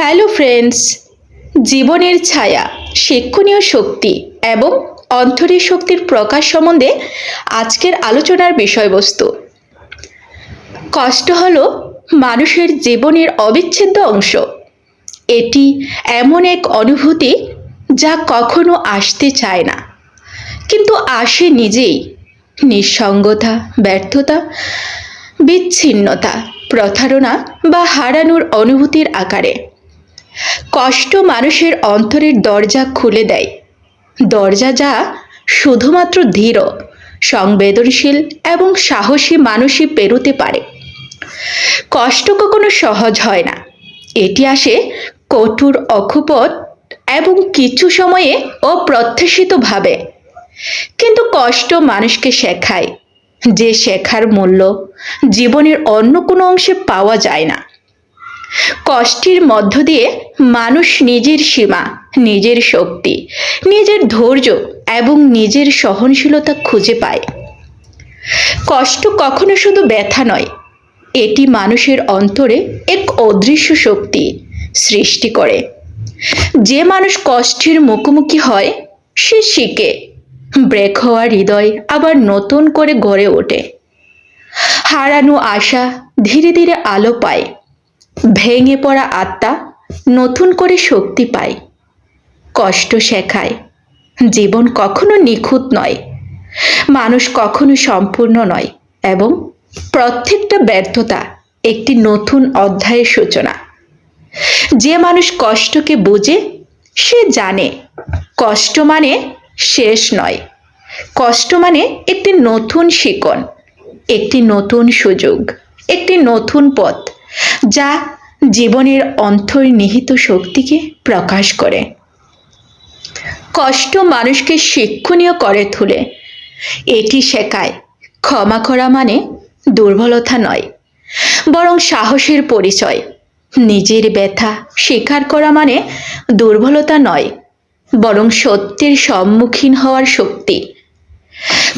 Hello friends, জীবনের ছায়া, শিক্ষণীয় শক্তি এবং অন্তরীর শক্তির প্রকাশ সম্বন্ধে আজকের আলোচনার বিষয়বস্তু। কষ্ট হলো মানুষের জীবনের অবিচ্ছেদ্য অংশ। এটি এমন এক অনুভূতি যা কখনো আসতে চায় না। কিন্তু আসে নিজেই। নিঃসঙ্গতা, ব্যর্থতা, বিচ্ছিন্নতা, প্রতারণা বা হারানোর অনুভূতির আকারে। কষ্ট মানুষের অন্তরের দরজা খুলে দেয়। দরজা যা শুধুমাত্র ধীর, সংবেদনশীল এবং সাহসী মানুষই পেরোতে পারে। কষ্ট কখনো সহজ হয় না। এটি আসে কঠোর অক্ষুপট এবং কিছু সময়ে অপ্রত্যাশিতভাবে। কিন্তু কষ্ট মানুষকে শেখায়। যে শেখার মূল্য জীবনের অন্য কোনো অংশে পাওয়া যায় না। কষ্টের মধ্য দিয়ে মানুষ নিজের সীমা, নিজের শক্তি, নিজের ধৈর্য এবং নিজের সহনশীলতা খুঁজে পায়। কষ্ট কখনো শুধু ব্যথা নয়, এটি মানুষের অন্তরে এক অদৃশ্য শক্তি সৃষ্টি করে। যে মানুষ কষ্টের মুখোমুখি হয়, সে শিখে, ব্রেক হওয়া হৃদয় আবার নতুন করে গড়ে ওঠে। হারানো আশা ধীরে ধীরে আলো পায়, ভেঙে পড়া আত্মা নতুন করে শক্তি পায়। কষ্ট শেখায়। জীবন কখনো নিখুঁত নয়। মানুষ কখনো সম্পূর্ণ নয় এবং প্রত্যেকটা ব্যর্থতা একটি নতুন অধ্যায়ের সূচনা। যে মানুষ কষ্টকে বোঝে, সে জানে, কষ্ট মানে শেষ নয়। কষ্ট মানে একটি নতুন শিকন একটি নতুন সুযোগ, একটি নতুন পথ, যা জীবনের অন্তর্নিহিত শক্তিকে প্রকাশ করে। কষ্ট মানুষকে শিক্ষণীয় করে তোলে। এটি শেখায়, ক্ষমা করা মানে দুর্বলতা নয়, বরং সাহসের পরিচয়। নিজের ব্যথা স্বীকার করা মানে দুর্বলতা নয়, বরং সত্যের সম্মুখীন হওয়ার শক্তি।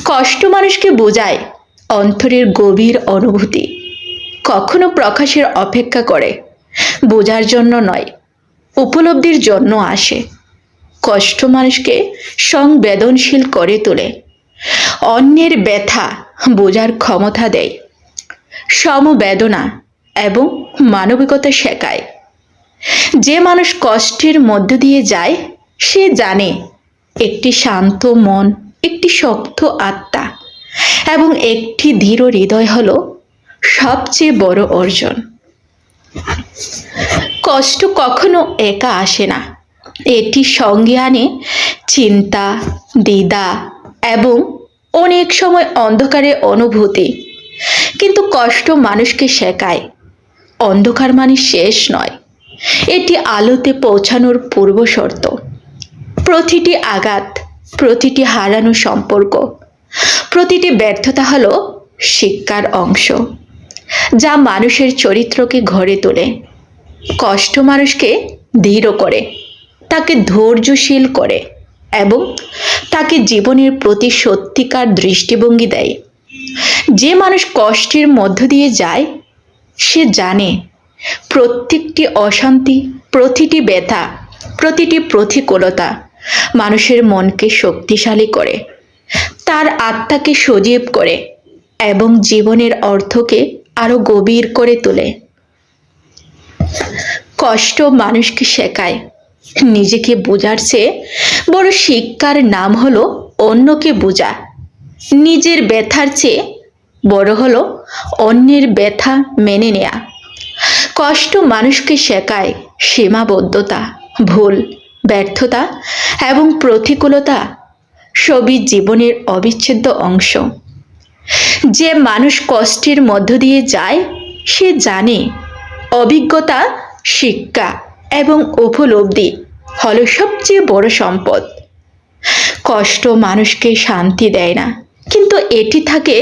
কষ্ট মানুষকে বোঝায় অন্তরের গভীর অনুভূতি, কখনো প্রকাশের অপেক্ষা করে। বোঝার জন্য নয়, উপলব্ধির জন্য আসে। কষ্ট মানুষকে সংবেদনশীল করে তোলে। অন্যের ব্যথা বোঝার ক্ষমতা দেয়। সমবেদনা এবং মানবিকতা শেখায়। যে মানুষ কষ্টের মধ্য দিয়ে যায়, সে জানে একটি শান্ত মন, একটি শক্ত আত্মা এবং একটি ধীর হৃদয় হল সবচেয়ে বড় অর্জন। কষ্ট কখনো একা আসে না। এটি সঙ্গে আনে চিন্তা, দ্বিধা এবং অনেক সময় অন্ধকারের অনুভূতি। কিন্তু কষ্ট মানুষকে শেখায়। অন্ধকার মানে শেষ নয়। এটি আলোতে পৌঁছানোর পূর্ব শর্ত। প্রতিটি আঘাত, প্রতিটি হারানো সম্পর্ক, প্রতিটি ব্যর্থতা হলো শিক্ষার অংশ, যা মানুষের চরিত্রকে ঘরে তোলে। কষ্ট মানুষকে দৃঢ় করে, তাকে ধৈর্যশীল করে এবং তাকে জীবনের প্রতি সত্যিকার দৃষ্টিভঙ্গি দেয়। যে মানুষ কষ্টের মধ্য দিয়ে যায়, সে জানে প্রত্যেকটি অশান্তি, প্রতিটি ব্যথা, প্রতিটি প্রতিকূলতা মানুষের মনকে শক্তিশালী করে, তার আত্মাকে সজীব করে এবং জীবনের অর্থকে আরও গভীর করে তোলে। কষ্ট মানুষকে শেখায়। নিজেকে বোঝার চেয়ে বড় শিক্ষার নাম হলো অন্যকে বোঝা। নিজের ব্যথার চেয়ে বড় হলো অন্যের ব্যথা মেনে নেয়া। কষ্ট মানুষকে শেখায় সীমাবদ্ধতা, ভুল, ব্যর্থতা এবং প্রতিকূলতা সবই জীবনের অবিচ্ছেদ্য অংশ। যে মানুষ কষ্টের মধ্য দিয়ে যায়, সে জানে অভিজ্ঞতা শিক্ষা এবং উপলব্ধি হল সবচেয়ে বড় সম্পদ। কষ্ট মানুষকে শান্তি দেয় না, কিন্তু এটি থাকে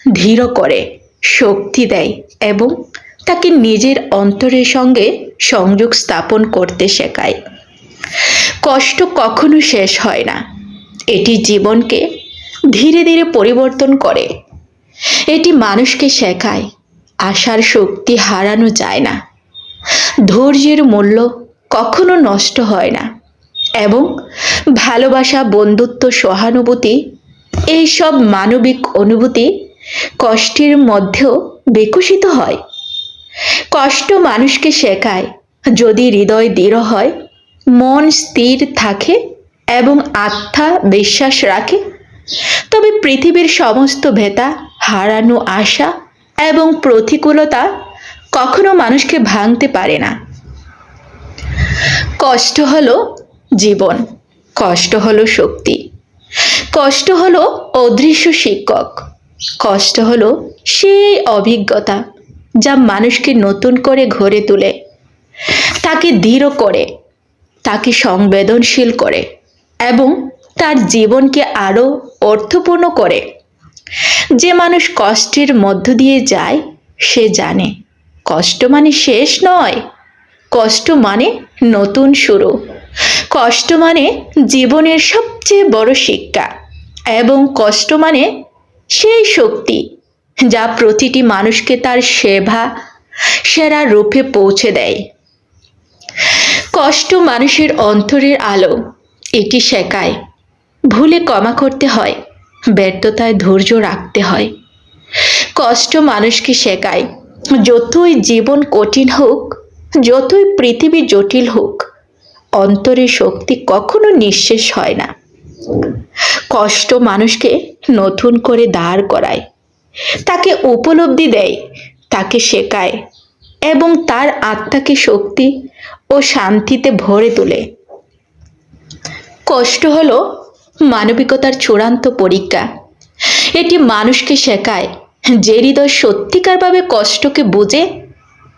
ধীর করে, শক্তি দেয় এবং তাকে নিজের অন্তরের সঙ্গে সংযোগ স্থাপন করতে শেখায়। কষ্ট কখনো শেষ হয় না, এটি জীবনকে ধীরে ধীরে পরিবর্তন করে। এটি মানুষকে শেখায়, আশার শক্তি হারানো যায় না। ধৈর্যের মূল্য কখনো নষ্ট হয় না। এবং ভালোবাসা, বন্ধুত্ব, সহানুভূতি, এইসব মানবিক অনুভূতি কষ্টের মধ্যেও বিকশিত হয়। কষ্ট মানুষকে শেখায়, যদি হৃদয় দৃঢ় হয়, মন স্থির থাকে এবং আত্মা বিশ্বাস রাখে। তবে পৃথিবীর সমস্ত ভেতা, হারানো আশা এবং প্রতিকূলতা কখনো মানুষকে ভাঙতে পারে না। কষ্ট হলো জীবন, কষ্ট হলো শক্তি। কষ্ট হলো অদৃশ্য শিক্ষক। কষ্ট হলো সেই অভিজ্ঞতা যা মানুষকে নতুন করে ঘরে তোলে। তাকে দৃঢ় করে, তাকে সংবেদনশীল করে এবং তার জীবনকে আরও অর্থপূর্ণ করে। যে মানুষ কষ্টের মধ্য দিয়ে যায়, সে জানে। কষ্ট মানে শেষ নয়। কষ্ট মানে নতুন শুরু। কষ্ট মানে জীবনের সবচেয়ে বড় শিক্ষা। এবং কষ্ট মানে সেই শক্তি যা প্রতিটি মানুষকে তার সেবা, সেরা রূপে পৌঁছে দেয়। কষ্ট মানুষের অন্তরের আলো এটি শেখায়। ভুলে ক্ষমা করতে হয়, ব্যর্থতায় ধৈর্য রাখতে হয়। কষ্ট মানুষকে শেখায় যতই জীবন কঠিন হোক, যতই পৃথিবী জটিল হোক অন্তরের শক্তি কখনো নিঃশেষ হয় না। কষ্ট মানুষকে নতুন করে দাঁড় করায়। তাকে উপলব্ধি দেয়, তাকে শেখায় এবং তার আত্মাকে শক্তি ও শান্তিতে ভরে তোলে। কষ্ট হলো মানবিকতার চূড়ান্ত পরীক্ষা। এটি মানুষকে শেখায় যে হৃদয় সত্যিকারভাবে কষ্টকে বুঝে,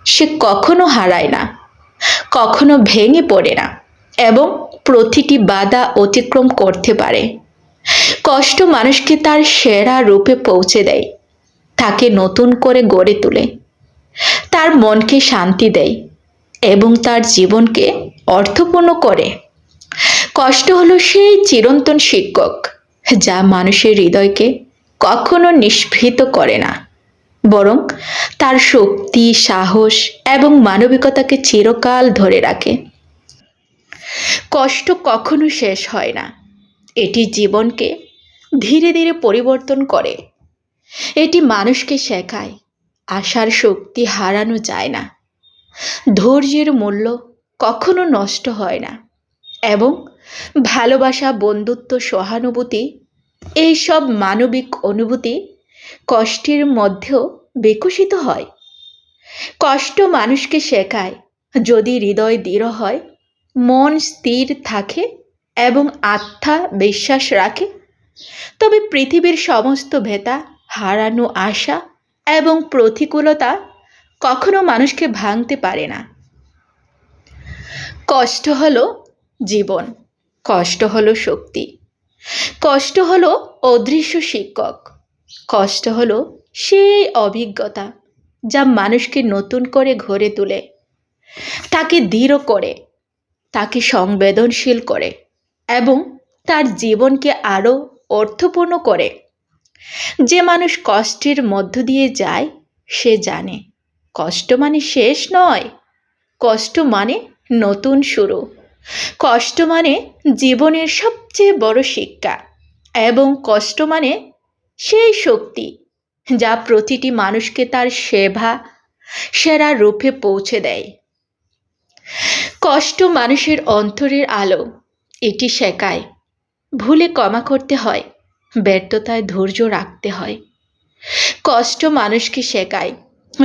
সে কখনো হারায় না, কখনো ভেঙে পড়ে না এবং প্রতিটি বাধা অতিক্রম করতে পারে। কষ্ট মানুষকে তার সেরা রূপে পৌঁছে দেয়, তাকে নতুন করে গড়ে তোলে। তার মনকে শান্তি দেয় এবং তার জীবনকে অর্থপূর্ণ করে। কষ্ট হলো সেই চিরন্তন শিক্ষক, যা মানুষের হৃদয়কে কখনো নিষ্পৃত করে না। বরং তার শক্তি, সাহস এবং মানবিকতাকে চিরকাল ধরে রাখে। কষ্ট কখনো শেষ হয় না। এটি জীবনকে ধীরে ধীরে পরিবর্তন করে। এটি মানুষকে শেখায়, আশার শক্তি হারানো যায় না। ধৈর্যের মূল্য কখনো নষ্ট হয় না। এবং ভালোবাসা, বন্ধুত্ব, সহানুভূতি এইসব মানবিক অনুভূতি কষ্টের মধ্যেও বিকশিত হয়। কষ্ট মানুষকে শেখায়, যদি হৃদয় দৃঢ় হয়, মন স্থির থাকে এবং আত্মা বিশ্বাস রাখে। তবে পৃথিবীর সমস্ত ভেতা, হারানো আশা এবং প্রতিকূলতা কখনো মানুষকে ভাঙতে পারে না। কষ্ট হলো জীবন, কষ্ট হলো শক্তি। কষ্ট হলো অদৃশ্য শিক্ষক। কষ্ট হলো সেই অভিজ্ঞতা যা মানুষকে নতুন করে ঘরে তোলে। তাকে দৃঢ় করে, তাকে সংবেদনশীল করে এবং তার জীবনকে আরও অর্থপূর্ণ করে। যে মানুষ কষ্টের মধ্য দিয়ে যায়, সে জানে কষ্ট মানে শেষ নয়, কষ্ট মানে নতুন শুরু। কষ্ট মানে জীবনের সবচেয়ে বড় শিক্ষা। এবং কষ্ট মানে সেই শক্তি যা প্রতিটি মানুষকে তার সেবা, সেরা রূপে পৌঁছে দেয়। কষ্ট মানুষের অন্তরের আলো, এটি শেখায়। ভুলে ক্ষমা করতে হয়, ব্যর্থতায় ধৈর্য রাখতে হয়। কষ্ট মানুষকে শেখায়,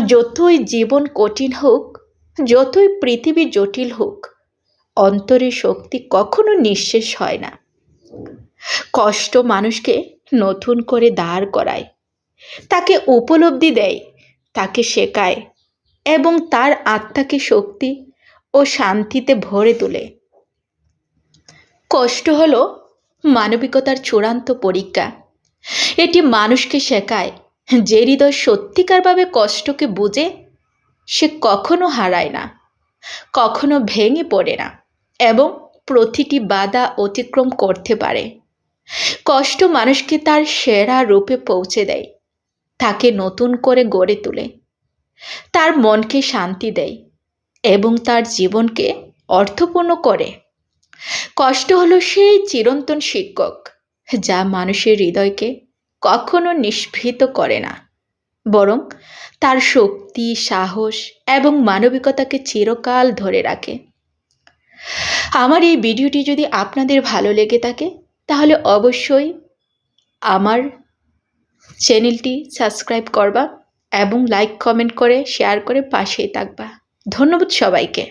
যতই জীবন কঠিন হোক, যতই পৃথিবী জটিল হোক, অন্তরের শক্তি কখনো নিঃশেষ হয় না। কষ্ট মানুষকে নতুন করে দাঁড় করায়। তাকে উপলব্ধি দেয়, তাকে শেখায় এবং তার আত্মাকে শক্তি ও শান্তিতে ভরে তোলে। কষ্ট হলো মানবিকতার চূড়ান্ত পরীক্ষা। এটি মানুষকে শেখায় যে হৃদয় সত্যিকারভাবে কষ্টকে বুঝে, সে কখনো হারায় না, কখনো ভেঙে পড়ে না এবং প্রতিটি বাধা অতিক্রম করতে পারে। কষ্ট মানুষকে তার সেরা রূপে পৌঁছে দেয়, তাকে নতুন করে গড়ে তোলে। তার মনকে শান্তি দেয় এবং তার জীবনকে অর্থপূর্ণ করে। কষ্ট হলো সেই চিরন্তন শিক্ষক, যা মানুষের হৃদয়কে কখনো নিষ্পৃত করে না, বরং তার শক্তি, সাহস এবং মানবিকতাকে চিরকাল ধরে রাখে। আমার এই ভিডিওটি যদি আপনাদের ভালো লেগে থাকে তাহলে অবশ্যই আমার চ্যানেলটি সাবস্ক্রাইব করবা এবং লাইক কমেন্ট করে শেয়ার করে পাশেই থাকবা। ধন্যবাদ সবাইকে।